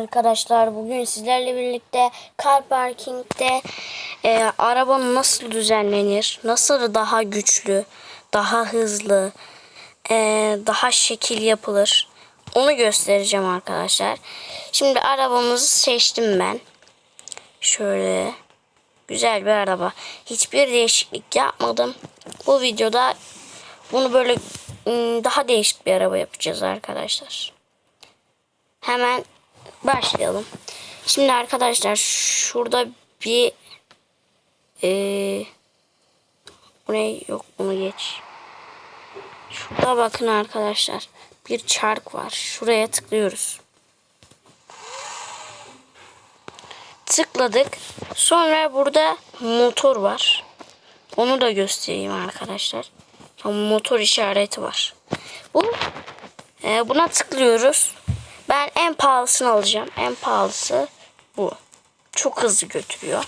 Arkadaşlar bugün sizlerle birlikte car parking'de e, araba nasıl düzenlenir, nasıl daha güçlü, daha hızlı, e, daha şekil yapılır onu göstereceğim arkadaşlar. Şimdi arabamızı seçtim ben. Şöyle güzel bir araba. Hiçbir değişiklik yapmadım. Bu videoda bunu böyle ım, daha değişik bir araba yapacağız arkadaşlar. Hemen başlayalım. Şimdi arkadaşlar şurada bir eee bu ne yok bunu geç. Şurada bakın arkadaşlar. Bir çark var. Şuraya tıklıyoruz. Tıkladık. Sonra burada motor var. Onu da göstereyim arkadaşlar. Motor işareti var. Bu e, buna tıklıyoruz. Ben en pahalısını alacağım. En pahalısı bu. Çok hızlı götürüyor.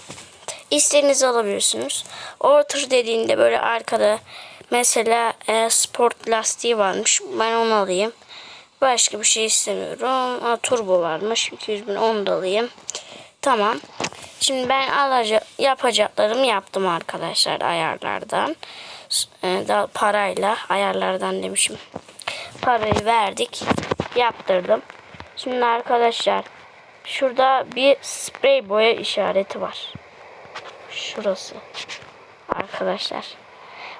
İstediğinizi alabiliyorsunuz. Order dediğinde böyle arkada mesela e, sport lastiği varmış. Ben onu alayım. Başka bir şey istemiyorum. Ha, turbo varmış. 200 bin onu da alayım. Tamam. Şimdi ben alacak, yapacaklarımı yaptım arkadaşlar ayarlardan. E, da parayla ayarlardan demişim. Parayı verdik. Yaptırdım. Şimdi arkadaşlar şurada bir sprey boya işareti var. Şurası. Arkadaşlar.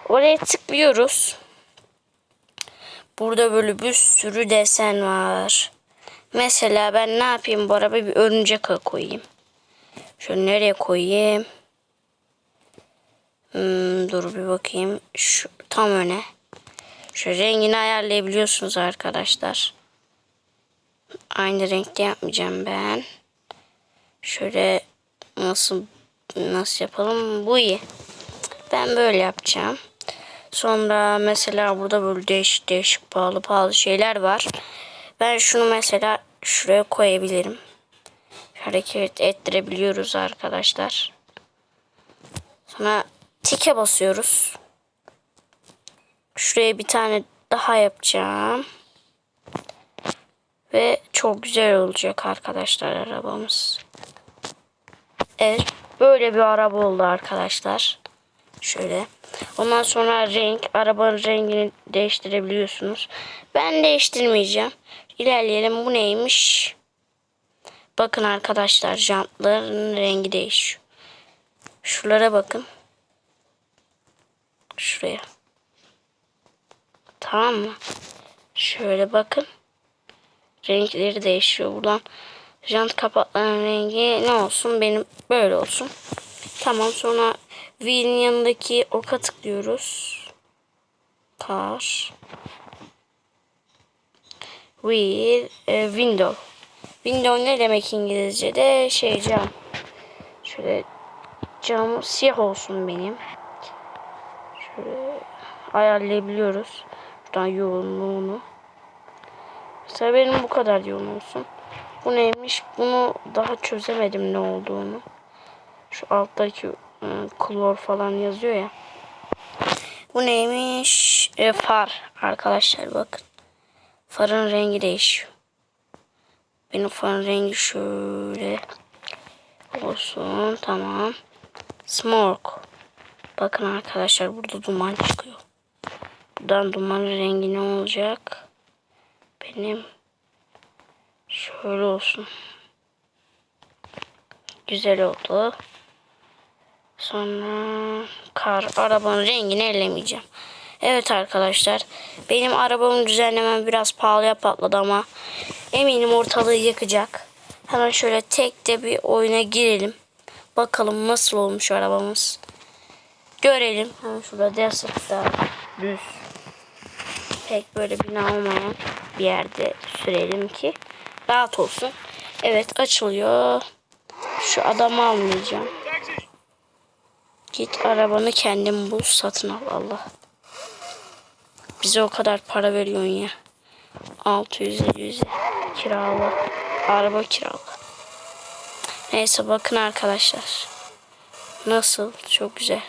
Oraya tıklıyoruz. Burada böyle bir sürü desen var. Mesela ben ne yapayım bu araba bir örümcek koyayım. Şöyle nereye koyayım? Hmm, dur bir bakayım. Şu tam öne. Şu rengini ayarlayabiliyorsunuz arkadaşlar. Aynı renkte yapmayacağım ben. Şöyle nasıl nasıl yapalım? Bu iyi. Ben böyle yapacağım. Sonra mesela burada böyle değişik değişik pahalı pahalı şeyler var. Ben şunu mesela şuraya koyabilirim. Hareket ettirebiliyoruz arkadaşlar. Sonra tike basıyoruz. Şuraya bir tane daha yapacağım. Ve çok güzel olacak arkadaşlar arabamız. Evet böyle bir araba oldu arkadaşlar. Şöyle. Ondan sonra renk, arabanın rengini değiştirebiliyorsunuz. Ben değiştirmeyeceğim. İlerleyelim. Bu neymiş? Bakın arkadaşlar jantların rengi değişiyor. Şuralara bakın. Şuraya. Tamam mı? Şöyle bakın. Renkleri değişiyor buradan. Jant kapaklarının rengi ne olsun? Benim böyle olsun. Tamam sonra Wheel'in yanındaki oka tıklıyoruz. Car. Wheel. E, window. Window ne demek İngilizce'de? Şey cam. Şöyle cam siyah olsun benim. Şöyle ayarlayabiliyoruz. Şuradan yoğunluğunu. Mesela bu kadar yoğun olsun. Bu neymiş? Bunu daha çözemedim ne olduğunu. Şu alttaki ıı, klor falan yazıyor ya. Bu neymiş? E, far arkadaşlar bakın. Farın rengi değişiyor. Benim farın rengi şöyle olsun. Tamam. Smoke. Bakın arkadaşlar burada duman çıkıyor. Buradan dumanın rengi ne olacak? Benim şöyle olsun. Güzel oldu. Sonra kar arabanın rengini ellemeyeceğim. Evet arkadaşlar. Benim arabamı düzenlemem biraz pahalıya patladı ama eminim ortalığı yakacak. Hemen şöyle tek de bir oyuna girelim. Bakalım nasıl olmuş arabamız. Görelim. Hemen şurada desert'ta düz. Pek böyle bina olmayan bir yerde sürelim ki rahat olsun. Evet açılıyor. Şu adamı almayacağım. Git arabanı kendin bul satın al Allah. Bize o kadar para veriyorsun ya. 600 700 kirala. Araba kirala. Neyse bakın arkadaşlar. Nasıl? Çok güzel.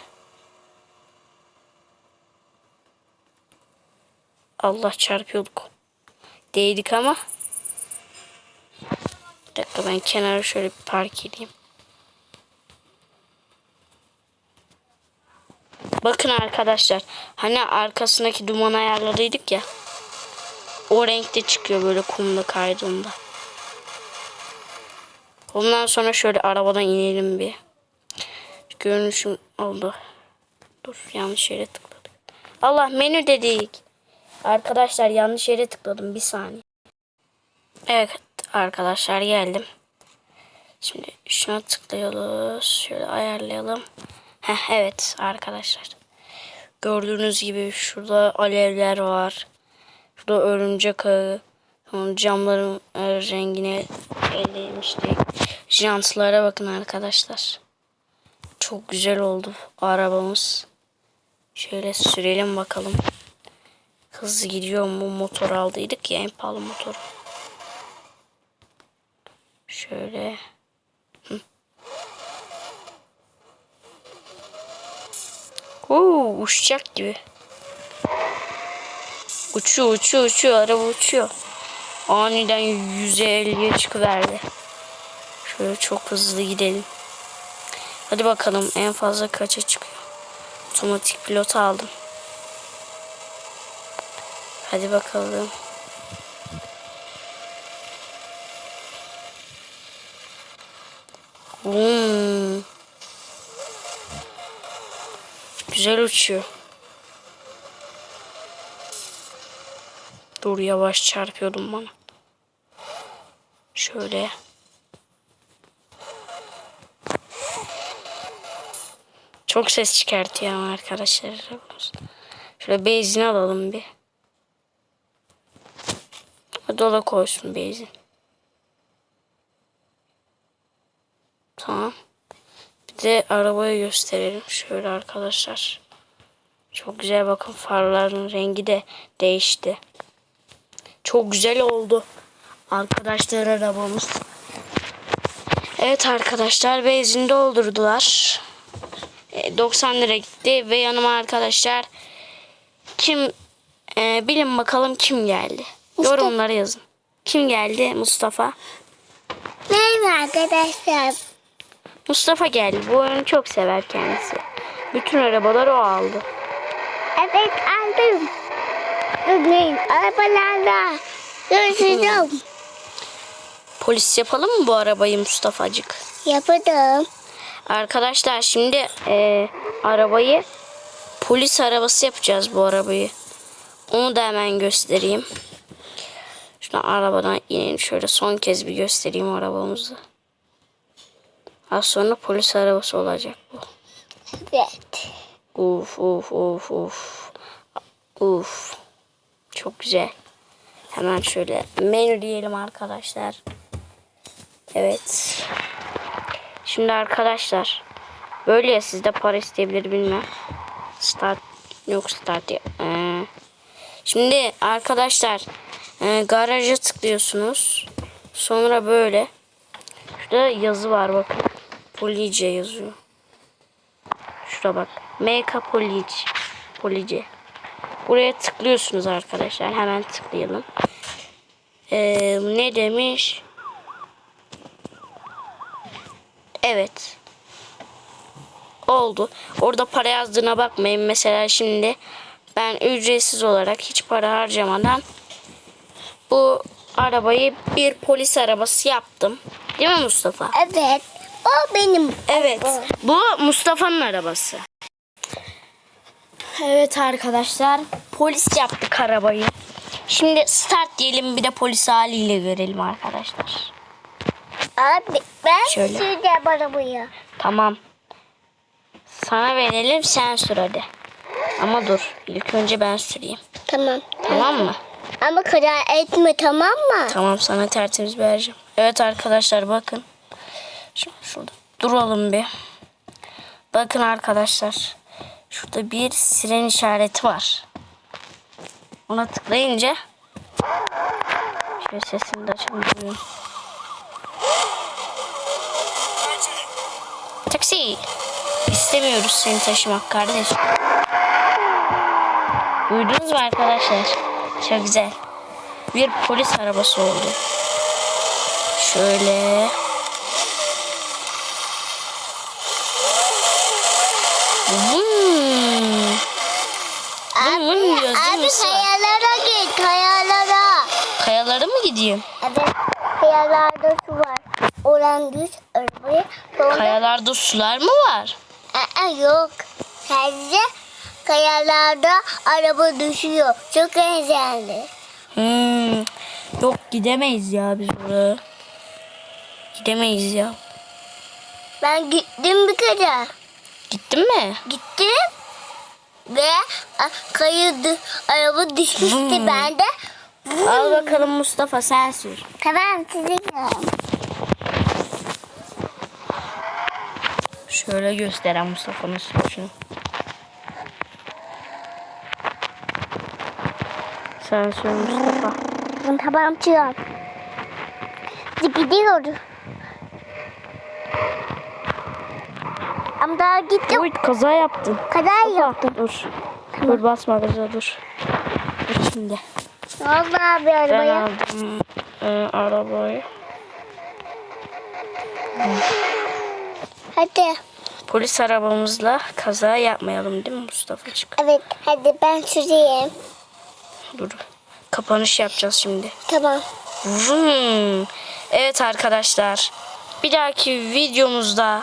Allah çarpıyorduk. Değdik ama. Bir dakika ben kenara şöyle bir park edeyim. Bakın arkadaşlar. Hani arkasındaki duman ayarladıydık ya. O renkte çıkıyor böyle kumda kaydığında. Ondan sonra şöyle arabadan inelim bir. Görünüşüm oldu. Dur yanlış yere tıkladık. Allah menü dedik. Arkadaşlar yanlış yere tıkladım bir saniye. Evet arkadaşlar geldim. Şimdi şuna tıklıyoruz. Şöyle ayarlayalım. Heh, evet arkadaşlar. Gördüğünüz gibi şurada alevler var. Şurada örümcek ağı. Camların e, rengine ellemiştik. Jantlara bakın arkadaşlar. Çok güzel oldu arabamız. Şöyle sürelim bakalım. Hızlı gidiyor mu? Motor aldıydık ya en pahalı motor. Şöyle. Hı. Oo, uçacak gibi. Uçuyor uçuyor uçuyor araba uçuyor. Aniden 150'ye çıkıverdi. Şöyle çok hızlı gidelim. Hadi bakalım en fazla kaça çıkıyor. Otomatik pilot aldım. Hadi bakalım. Hmm. Güzel uçuyor. Dur yavaş çarpıyordum bana. Şöyle. Çok ses çıkartıyor arkadaşlar. Şöyle benzin alalım bir. Dola koysun benzin. Tamam. Bir de arabayı gösterelim. Şöyle arkadaşlar. Çok güzel bakın farların rengi de değişti. Çok güzel oldu. Arkadaşlar arabamız. Evet arkadaşlar benzin doldurdular. E, 90 lira gitti ve yanıma arkadaşlar kim e, bilin bakalım kim geldi. Mustafa. Yorumlara yazın. Kim geldi? Mustafa. Merhaba arkadaşlar. Mustafa geldi. Bu oyunu çok sever kendisi. Bütün arabaları o aldı. Evet aldım. Bugün arabalarla görüşeceğim. Polis yapalım mı bu arabayı Mustafa'cık? Yapalım. Arkadaşlar şimdi e, arabayı polis arabası yapacağız bu arabayı. Onu da hemen göstereyim. Şuna arabadan inelim şöyle son kez bir göstereyim arabamızı. Az sonra polis arabası olacak bu. Evet. Uf uf uf uf. Uf. Çok güzel. Hemen şöyle menü diyelim arkadaşlar. Evet. Şimdi arkadaşlar böyle ya sizde para isteyebilir bilmem. Start yok start ya. Ee, şimdi arkadaşlar e, garaja tıklıyorsunuz. Sonra böyle şurada yazı var bakın. Police yazıyor. Şurada bak. Make Police. Police. Buraya tıklıyorsunuz arkadaşlar. Hemen tıklayalım. Ee, ne demiş? Evet. Oldu. Orada para yazdığına bakmayın. Mesela şimdi ben ücretsiz olarak hiç para harcamadan bu arabayı bir polis arabası yaptım. Değil mi Mustafa? Evet. O benim. Evet. Bu Mustafa'nın arabası. Evet arkadaşlar. Polis yaptık arabayı. Şimdi start diyelim bir de polis haliyle görelim arkadaşlar. Abi ben Şöyle. süreceğim arabayı. Tamam. Sana verelim sen sür hadi. Ama dur. İlk önce ben süreyim. Tamam. Tamam mı? Ama karar etme tamam mı? Tamam sana tertemiz vereceğim. Evet arkadaşlar bakın. Şimdi şurada duralım bir. Bakın arkadaşlar. Şurada bir siren işareti var. Ona tıklayınca şöyle sesini de açalım. Taksi. İstemiyoruz seni taşımak kardeşim. Duydunuz mu arkadaşlar? Çok güzel. Bir polis arabası oldu. Şöyle. Hmm. Mi Abi Sıla? kayalara git kayalara. Kayalara mı gideyim? Evet kayalarda su var. Oradan düz arabaya. Sonra Kayalarda sular mı var? Aa, yok. Sadece kayalarda araba düşüyor. Çok eğlenceli. Hmm. Yok gidemeyiz ya biz buraya. Gidemeyiz ya. Ben gittim bir kere. Gittin mi? Gittim. Ve a, kaydı, araba düşmüştü Hmm. ben de. Al bakalım Mustafa sen sür. Tamam sizin Şöyle gösteren Mustafa'nın sürüşünü. Sen Mustafa. Tamam çıkıyorum. Gidiyoruz. Ama daha gittim. Oy kaza yaptın. Kadar yaptım. Dur. Dur basma gaza dur. Dur şimdi. Ne oldu abi Ben arabaya? aldım e, arabayı. Hadi. Polis arabamızla kaza yapmayalım değil mi Mustafa'cık? Evet hadi ben süreyim. Dur. Kapanış yapacağız şimdi. Tamam. Vroom. Evet arkadaşlar. Bir dahaki videomuzda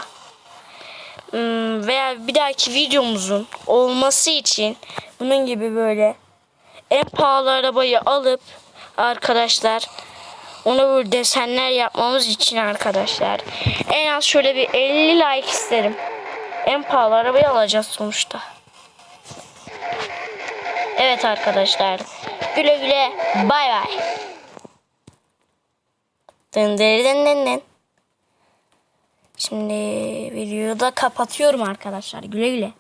ım, veya bir dahaki videomuzun olması için bunun gibi böyle en pahalı arabayı alıp arkadaşlar ona böyle desenler yapmamız için arkadaşlar en az şöyle bir 50 like isterim. En pahalı arabayı alacağız sonuçta. Evet arkadaşlar. Güle güle. Bay bay. Dın dın dın dın. Şimdi videoyu da kapatıyorum arkadaşlar. Güle güle.